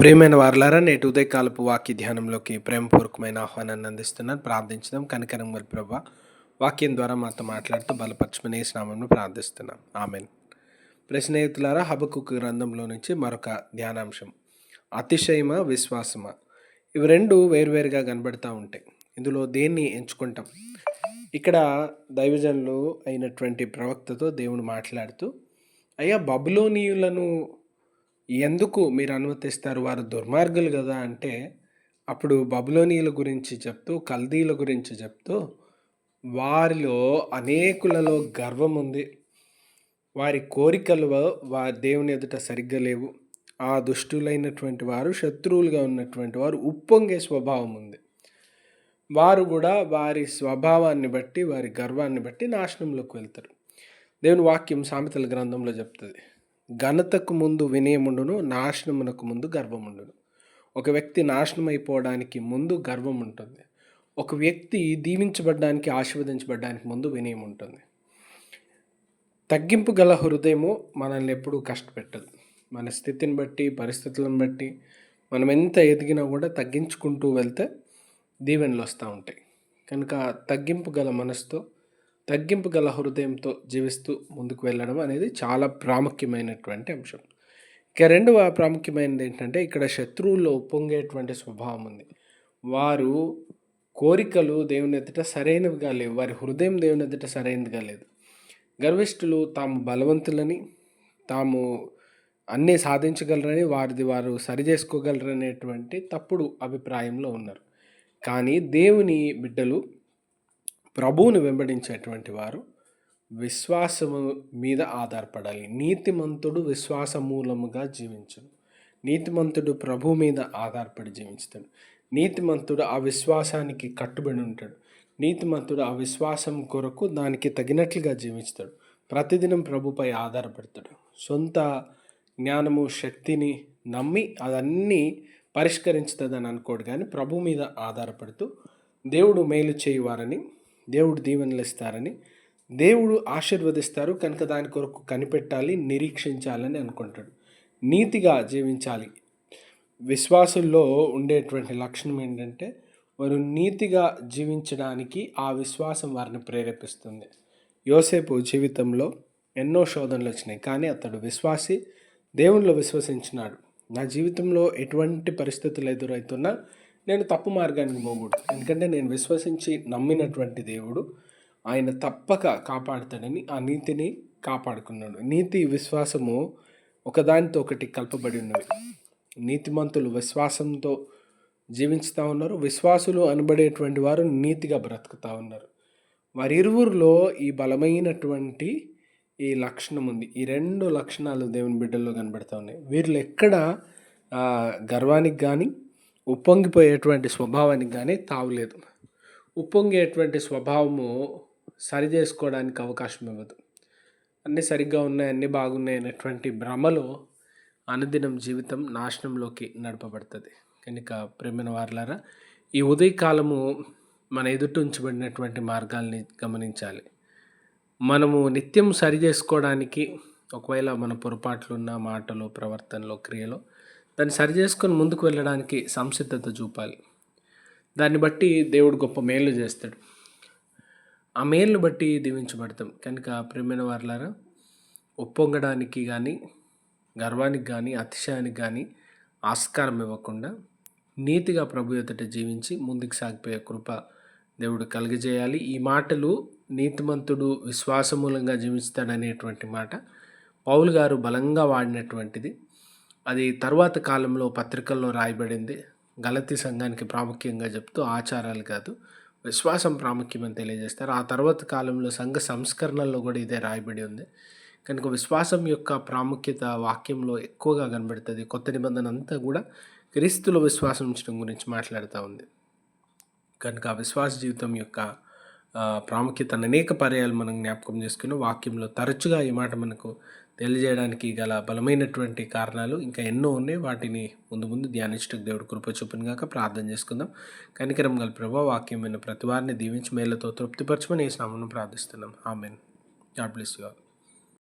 ప్రియమైన వారులారా నేటి ఉదయకాలపు వాక్య ధ్యానంలోకి ప్రేమపూర్వకమైన ఆహ్వానాన్ని అందిస్తున్నాను. ప్రార్థించడం కనికరం ప్రభా వాక్యం ద్వారా మాతో మాట్లాడుతూ బలపరచమని స్నామంలో ప్రార్థిస్తున్నాం. ఆమెన్. ప్రశ్నేహితులారా హబకుక్ గ్రంథంలో నుంచి మరొక ధ్యానాంశం. అతిశయమ విశ్వాసమ? ఇవి రెండు వేరువేరుగా కనబడుతూ ఉంటాయి. ఇందులో దేన్ని ఎంచుకుంటాం? ఇక్కడ దైవజనులు అయినటువంటి ప్రవక్తతో దేవుడు మాట్లాడుతూ అయ్యా బబులోనియులను ఎందుకు మీరు అనుమతిస్తారు వారు దుర్మార్గులు కదా అంటే అప్పుడు బబులోనీల గురించి చెప్తూ కల్దీల గురించి చెప్తూ వారిలో అనేకులలో గర్వం ఉంది. వారి కోరికలు వా దేవుని ఎదుట సరిగ్గా లేవు. ఆ దుష్టులైనటువంటి వారు శత్రువులుగా ఉన్నటువంటి వారు ఉప్పొంగే స్వభావం ఉంది. వారు కూడా వారి స్వభావాన్ని బట్టి వారి గర్వాన్ని బట్టి నాశనంలోకి వెళ్తారు. దేవుని వాక్యం సామెతల గ్రంథంలో చెప్తుంది. ఘనతకు ముందు వినయముండును నాశనమునకు ముందు గర్వముండును. ఒక వ్యక్తి నాశనం అయిపోవడానికి ముందు గర్వం ఉంటుంది ఒక వ్యక్తి దీవించబడడానికి ఆశీర్వదించబడడానికి ముందు వినయం ఉంటుంది తగ్గింపు గల హృదయము మనల్ని ఎప్పుడూ కష్టపెట్టదు. మన స్థితిని బట్టి పరిస్థితులను బట్టి మనం ఎంత ఎదిగినా కూడా తగ్గించుకుంటూ వెళ్తే దీవెనలు వస్తూ ఉంటాయి. కనుక తగ్గింపు గల మనసుతో తగ్గింపు గల హృదయంతో జీవిస్తూ ముందుకు వెళ్ళడం అనేది చాలా ప్రాముఖ్యమైనటువంటి అంశం. ఇక రెండవ ప్రాముఖ్యమైనది ఏంటంటే ఇక్కడ శత్రువుల్లో ఉప్పొంగేటువంటి స్వభావం ఉంది. వారు కోరికలు దేవుని ఎదుట సరైనవిగా లేవు. వారి హృదయం దేవుని ఎదుట సరైనదిగా లేదు. గర్విష్ఠులు తాము బలవంతులని తాము అన్నీ సాధించగలరని వారిది వారు సరి చేసుకోగలరనేటువంటి తప్పుడు అభిప్రాయంలో ఉన్నారు. కానీ దేవుని బిడ్డలు ప్రభువుని వెంబడించేటువంటి వారు విశ్వాసము మీద ఆధారపడాలి. నీతిమంతుడు విశ్వాస మూలముగా జీవించడు. నీతిమంతుడు ప్రభు మీద ఆధారపడి జీవించుతాడు. నీతిమంతుడు ఆ విశ్వాసానికి కట్టుబడి ఉంటాడు. నీతిమంతుడు ఆ విశ్వాసం కొరకు దానికి తగినట్లుగా జీవిస్తాడు. ప్రతిదినం ప్రభుపై ఆధారపడతాడు. సొంత జ్ఞానము శక్తిని నమ్మి అదన్నీ పరిష్కరించుతుందని అనుకోడు కానీ ప్రభు మీద ఆధారపడుతూ దేవుడు మేలు చేయువారని దేవుడు దీవెనలు ఇస్తారని. దేవుడు ఆశీర్వదిస్తారు కనుక దాని కొరకు కనిపెట్టాలి నిరీక్షించాలని అనుకుంటాడు. నీతిగా జీవించాలి. విశ్వాసుల్లో ఉండేటువంటి లక్షణం ఏంటంటే వారు నీతిగా జీవించడానికి ఆ విశ్వాసం వారిని ప్రేరేపిస్తుంది. యోసేపు జీవితంలో ఎన్నో శోధనలు వచ్చినాయి కానీ అతడు విశ్వాసి దేవునిలో విశ్వసించినాడు. నా జీవితంలో ఎటువంటి పరిస్థితులు ఎదురవుతున్నా నేను తప్పు మార్గానికి పోకూడదు ఎందుకంటే నేను విశ్వసించి నమ్మినటువంటి దేవుడు ఆయన తప్పక కాపాడుతాడని ఆ నీతిని కాపాడుకున్నాడు. నీతి విశ్వాసము ఒకదానితో ఒకటి కలపబడి ఉన్నవి. నీతిమంతులు విశ్వాసంతో జీవించుతూ ఉన్నారు. విశ్వాసులు అనబడేటువంటి వారు నీతిగా బ్రతుకుతూ ఉన్నారు. వారి ఇరువురిలో ఈ బలమైనటువంటి ఈ లక్షణం ఉంది. ఈ రెండు లక్షణాలు దేవుని బిడ్డల్లో కనబడుతూ ఉన్నాయి. వీరిలో ఎక్కడ గర్వానికి కానీ ఉప్పొంగిపోయేటువంటి స్వభావానికి కానీ తావులేదు ఉప్పొంగేటువంటి స్వభావము సరి చేసుకోవడానికి అవకాశం ఇవ్వదు. అన్నీ సరిగ్గా ఉన్నాయి అన్నీ బాగున్నాయి అనేటువంటి భ్రమలో అనుదినం జీవితం నాశనంలోకి నడపబడుతుంది. కనుక ప్రేమిన వారులారా ఈ ఉదయకాలము మన ఎదుట ఉంచబడినటువంటి మార్గాల్ని గమనించాలి. మనము నిత్యం సరి చేసుకోవడానికి ఒకవేళ మన పొరపాట్లున్న మాటలు ప్రవర్తనలో క్రియలో దాన్ని సరి చేసుకొని ముందుకు వెళ్ళడానికి సంసిద్ధత చూపాలి. దాన్ని బట్టి దేవుడు గొప్ప మేలు చేస్తాడు. ఆ మేలును బట్టి దీవించబడతాం. కనుక ప్రేమైన వారులారా ఒప్పొంగడానికి కానీ గర్వానికి కానీ అతిశయానికి కానీ ఆస్కారం ఇవ్వకుండా నీతిగా ప్రభు ఎదుట జీవించి ముందుకు సాగిపోయే కృప దేవుడు కలిగజేయాలి. ఈ మాటలు నీతిమంతుడు విశ్వాసమూలంగా జీవిస్తాడనేటువంటి మాట పౌలు గారు బలంగా వాడినటువంటిది. అది తర్వాత కాలంలో పత్రికల్లో రాయబడింది. గలతీ సంఘానికి ప్రాముఖ్యంగా చెప్తూ ఆచారాలు కాదు విశ్వాసం ప్రాముఖ్యమని తెలియజేస్తారు. ఆ తర్వాత కాలంలో సంఘ సంస్కరణల్లో కూడా ఇదే రాయబడి ఉంది. కనుక విశ్వాసం యొక్క ప్రాముఖ్యత వాక్యంలో ఎక్కువగా కనబడుతుంది. కొత్త నిబంధన అంతా కూడా క్రీస్తులో విశ్వాసం ఉంచడం గురించి మాట్లాడుతూ ఉంది. కనుక విశ్వాస జీవితం యొక్క ప్రాముఖ్యతను అనేక పర్యాలు మనం జ్ఞాపకం చేసుకుని వాక్యంలో తరచుగా ఈ మాట మనకు తెలియజేయడానికి గల బలమైనటువంటి కారణాలు ఇంకా ఎన్నో ఉన్నాయి. వాటిని ముందు ముందు ధ్యానించటకు దేవుడు కృప చూపినగాక ప్రార్థన చేసుకుందాం. కనికరం గల ప్రభావ వాక్యం విన్న ప్రతి వారిని దీవించి మేలతో తృప్తిపరచమని ఈ స్నామను ప్రార్థిస్తున్నాం. Amen. God bless you all.